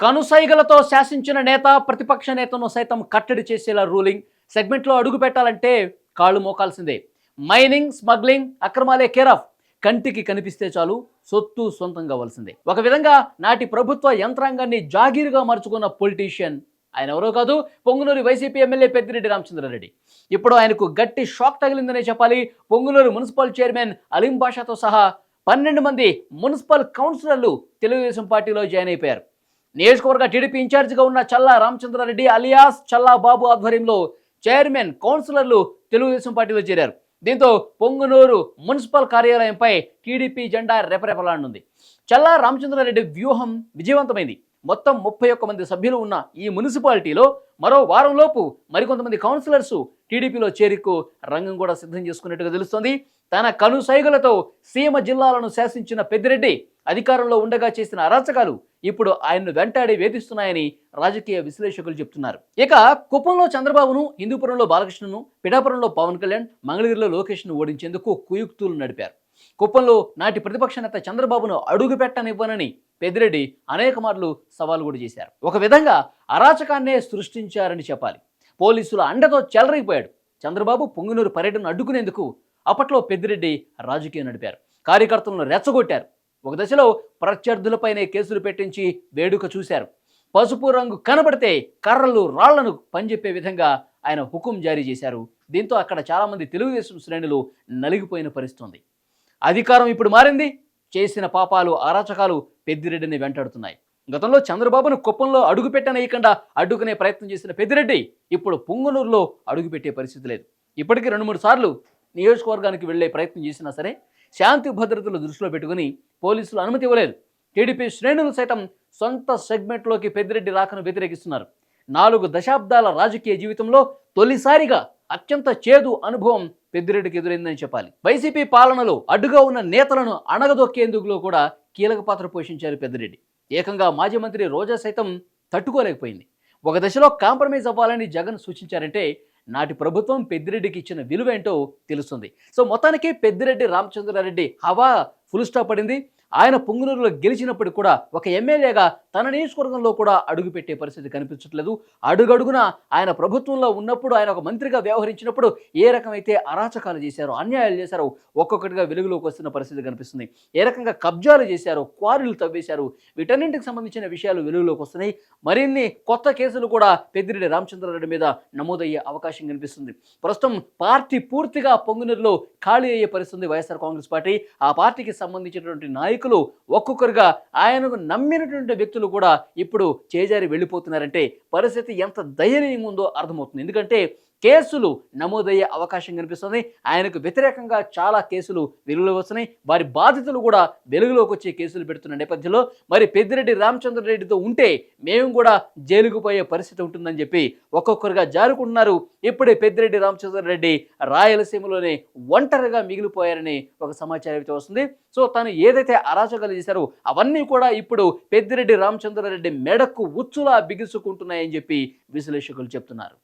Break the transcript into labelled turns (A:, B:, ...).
A: కనుసైగలతో శాసించిన నేత ప్రతిపక్ష నేతను సైతం కట్టడి చేసేలా రూలింగ్. సెగ్మెంట్లో అడుగు పెట్టాలంటే కాళ్ళు మోకాల్సిందే. మైనింగ్ స్మగ్లింగ్ అక్రమాలే కేరాఫ్. కంటికి కనిపిస్తే చాలు సొత్తు సొంతం కావాల్సిందే ఒక విధంగా నాటి ప్రభుత్వ యంత్రాంగాన్ని జాగీరుగా మార్చుకున్న పొలిటీషియన్ ఆయన ఎవరో కాదు పొంగునూరు వైసీపీ ఎమ్మెల్యే పెద్దిరెడ్డి రామచంద్రారెడ్డి ఇప్పుడు ఆయనకు గట్టి షాక్ తగిలిందనే చెప్పాలి పొంగునూరు మున్సిపల్ చైర్మన్ అలీం బాషాతో సహా పన్నెండు మంది మున్సిపల్ కౌన్సిలర్లు తెలుగుదేశం పార్టీలో జాయిన్ అయిపోయారు. నియోజకవర్గ టీడీపీ ఇన్ఛార్జిగా ఉన్న చల్లా రామచంద్రారెడ్డి అలియాస్ చల్లా బాబు ఆధ్వర్యంలో చైర్మన్ కౌన్సిలర్లు తెలుగుదేశం పార్టీలో చేరారు. దీంతో పొంగునూరు మున్సిపల్ కార్యాలయంపై టీడీపీ జెండా రెపరెపలాడనుంది. చల్లా రామచంద్రారెడ్డి వ్యూహం విజయవంతమైంది. మొత్తం ముప్పై ఒక్క మంది సభ్యులు ఉన్న ఈ మున్సిపాలిటీలో మరో వారంలోపు మరికొంతమంది కౌన్సిలర్స్ టీడీపీలో చేరికు రంగం కూడా సిద్ధం చేసుకున్నట్టుగా తెలుస్తోంది. తన కనుసైగలతో సీమ జిల్లాలను శాసించిన పెద్దిరెడ్డి అధికారంలో ఉండగా చేసిన అరాచకాలు ఇప్పుడు ఆయన్ను వెంటాడి వేధిస్తున్నాయని రాజకీయ విశ్లేషకులు చెప్తున్నారు. ఇక కుప్పంలో చంద్రబాబును హిందూపురంలో బాలకృష్ణను పిఠాపురంలో పవన్ కళ్యాణ్ మంగళగిరిలో లోకేష్ను ఓడించేందుకు కుయుక్తులు నడిపారు. కుప్పంలో నాటి ప్రతిపక్ష నేత చంద్రబాబును అడుగు పెట్టనివ్వనని పెద్దిరెడ్డి అనేక మార్లు సవాల్ కూడా చేశారు. ఒక విధంగా అరాచకాన్నే సృష్టించారని చెప్పాలి. పోలీసుల అండతో చెలరైపోయాడు చంద్రబాబు పొంగునూరు పర్యటన అడ్డుకునేందుకు అప్పట్లో పెద్దిరెడ్డి రాజకీయం నడిపారు. కార్యకర్తలను రెచ్చగొట్టారు. ఒక దశలో ప్రత్యర్థులపైనే కేసులు పెట్టించి వేడుక చూశారు. పసుపు రంగు కనబడితే కర్రలు రాళ్ళను పనిచెప్పే విధంగా ఆయన హుకుం జారీ చేశారు. దీంతో అక్కడ చాలామంది తెలుగుదేశం శ్రేణులు నలిగిపోయిన పరిస్థితుంది. అధికారం ఇప్పుడు మారింది. చేసిన పాపాలు అరాచకాలు పెద్దిరెడ్డిని వెంటాడుతున్నాయి. గతంలో చంద్రబాబును కుప్పంలో అడుగుపెట్టనేయకుండా అడ్డుకునే ప్రయత్నం చేసిన పెద్దిరెడ్డి ఇప్పుడు పుంగనూరులో అడుగుపెట్టే పరిస్థితి లేదు. ఇప్పటికీ రెండు మూడు సార్లు నియోజకవర్గానికి వెళ్ళే ప్రయత్నం చేసినా సరే శాంతి భద్రతలు దృష్టిలో పెట్టుకుని పోలీసులు అనుమతి ఇవ్వలేదు. టీడీపీ శ్రేణులు సైతం సొంత సెగ్మెంట్లోకి పెద్దిరెడ్డి రాకను వ్యతిరేకిస్తున్నారు. నాలుగు దశాబ్దాల రాజకీయ జీవితంలో తొలిసారిగా అత్యంత చేదు అనుభవం పెద్దిరెడ్డికి ఎదురైందని చెప్పాలి. వైసీపీ పాలనలో అడ్డుగా ఉన్న నేతలను అణగదొక్కేందుకులో కూడా కీలక పాత్ర పోషించారు పెద్దిరెడ్డి. ఏకంగా మాజీ మంత్రి రోజా సైతం తట్టుకోలేకపోయింది. ఒక దశలో కాంప్రమైజ్ అవ్వాలని జగన్ సూచించారంటే నాటి ప్రభుత్వం పెద్దిరెడ్డికి ఇచ్చిన విలువేంటో తెలుస్తుంది. సో మొత్తానికి పెద్దిరెడ్డి రామచంద్రారెడ్డి హవా ఫుల్ స్టాప్ పడింది. ఆయన పొంగునూరులో గెలిచినప్పుడు కూడా ఒక ఎమ్మెల్యేగా తన నియోజకవర్గంలో కూడా అడుగుపెట్టే పరిస్థితి కనిపించట్లేదు. అడుగడుగున ఆయన ప్రభుత్వంలో ఉన్నప్పుడు ఆయన ఒక మంత్రిగా వ్యవహరించినప్పుడు ఏ రకమైతే అరాచకాలు చేశారో అన్యాయాలు చేశారో ఒక్కొక్కటిగా వెలుగులోకి వస్తున్న పరిస్థితి కనిపిస్తుంది. ఏ రకంగా కబ్జాలు చేశారో క్వారీలు తవ్వేశారు వీటన్నింటికి సంబంధించిన విషయాలు వెలుగులోకి వస్తున్నాయి. మరిన్ని కొత్త కేసులు కూడా పెద్దిరెడ్డి రామచంద్రారెడ్డి మీద నమోదయ్యే అవకాశం కనిపిస్తుంది. ప్రస్తుతం పార్టీ పూర్తిగా పొంగునూరులో ఖాళీ అయ్యే పరిస్థితి వైఎస్ఆర్ కాంగ్రెస్ పార్టీ. ఆ పార్టీకి సంబంధించినటువంటి నాయకులు ఒక్కొక్కరుగా ఆయనకు నమ్మినటువంటి వ్యక్తులు కూడా ఇప్పుడు చేజారి వెళ్ళిపోతున్నారంటే పరిస్థితి ఎంత దయనీయంగా ఉందో అర్థమవుతుంది. ఎందుకంటే కేసులు నమోదయ్యే అవకాశం కనిపిస్తుంది. ఆయనకు వ్యతిరేకంగా చాలా కేసులు వెలుగులోకి వస్తున్నాయి. వారి బాధితులు కూడా వెలుగులోకి వచ్చే కేసులు పెడుతున్న నేపథ్యంలో మరి పెద్దిరెడ్డి రామచంద్రరెడ్డితో ఉంటే మేము కూడా జైలుకు పోయే పరిస్థితి ఉంటుందని చెప్పి ఒక్కొక్కరుగా జారుకుంటున్నారు. ఇప్పుడే పెద్దిరెడ్డి రామచంద్రరెడ్డి రాయలసీమలోనే ఒంటరిగా మిగిలిపోయారని ఒక సమాచారం అయితే వస్తుంది. సో తను ఏదైతే అరాచకాలు చేశారో అవన్నీ కూడా ఇప్పుడు పెద్దిరెడ్డి రామచంద్రారెడ్డి మెడకు ఉచ్చులా బిగుసుకుంటున్నాయని చెప్పి విశ్లేషకులు చెప్తున్నారు.